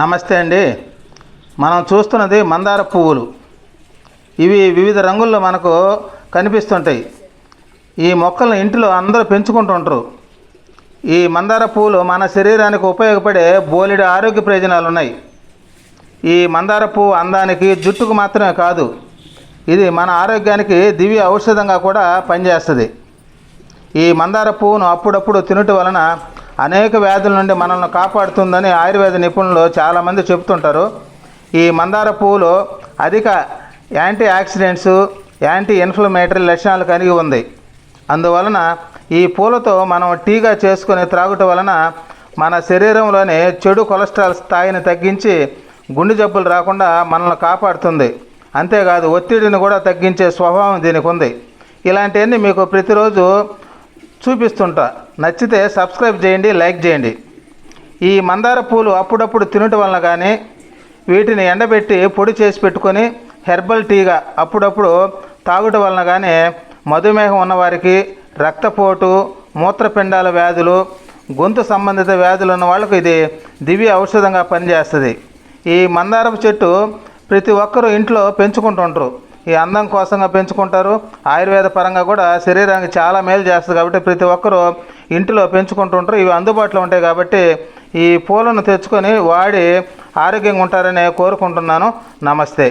నమస్తే అండి. మనం చూస్తున్నది మందార పువ్వులు. ఇవి వివిధ రంగుల్లో మనకు కనిపిస్తుంటాయి. ఈ మొక్కలను ఇంటిలో అందరూ పెంచుకుంటుంటారు ఈ మందార పువ్వులు మన శరీరానికి ఉపయోగపడే బోలెడు ఆరోగ్య ప్రయోజనాలు ఉన్నాయి. ఈ మందార పువ్వు అందానికి జుట్టుకు మాత్రమే కాదు ఇది మన ఆరోగ్యానికి దివ్య ఔషధంగా కూడా పనిచేస్తుంది. ఈ మందార పువ్వును అప్పుడప్పుడు తినటం వలన అనేక వ్యాధుల నుండి మనల్ని కాపాడుతుందని ఆయుర్వేద నిపుణులు చాలామంది చెబుతుంటారు. ఈ మందార పువ్వులో అధిక యాంటీ ఆక్సిడెంట్స్ యాంటీ ఇన్ఫ్లమేటరీ లక్షణాలు కలిగి ఉంది. అందువలన ఈ పూలతో మనం టీగా చేసుకొని త్రాగుట వలన మన శరీరంలోని చెడు కొలెస్ట్రాల్ స్థాయిని తగ్గించి గుండె జబ్బులు రాకుండా మనల్ని కాపాడుతుంది. అంతేకాదు ఒత్తిడిని కూడా తగ్గించే స్వభావం దీనికి ఉంది. ఇలాంటివన్నీ మీకు ప్రతిరోజు చూపిస్తుంటా. నచ్చితే సబ్స్క్రైబ్ చేయండి లైక్ చేయండి. ఈ మందార పూలు అప్పుడప్పుడు తినటం వలన కానీ వీటిని ఎండబెట్టి పొడి చేసి పెట్టుకొని హెర్బల్ టీగా అప్పుడప్పుడు తాగుట వలన కానీ మధుమేహం ఉన్నవారికి రక్తపోటు మూత్రపిండాల వ్యాధులు గొంతు సంబంధిత వ్యాధులు ఉన్న వాళ్ళకు ఇది దివ్య ఔషధంగా పనిచేస్తుంది. ఈ మందారపు చెట్టు ప్రతి ఒక్కరూ ఇంట్లో పెంచుకుంటుంటారు ఈ అందం కోసంగా పెంచుకుంటారు. ఆయుర్వేద పరంగా కూడా శరీరానికి చాలా మేలు చేస్తుంది కాబట్టి ప్రతి ఒక్కరూ ఇంటిలో పెంచుకుంటుంటారు. ఇవి అందుబాటులో ఉంటాయి కాబట్టి ఈ పూలను తెచ్చుకొని వాడి ఆరోగ్యంగా ఉంటారని కోరుకుంటున్నాను. నమస్తే.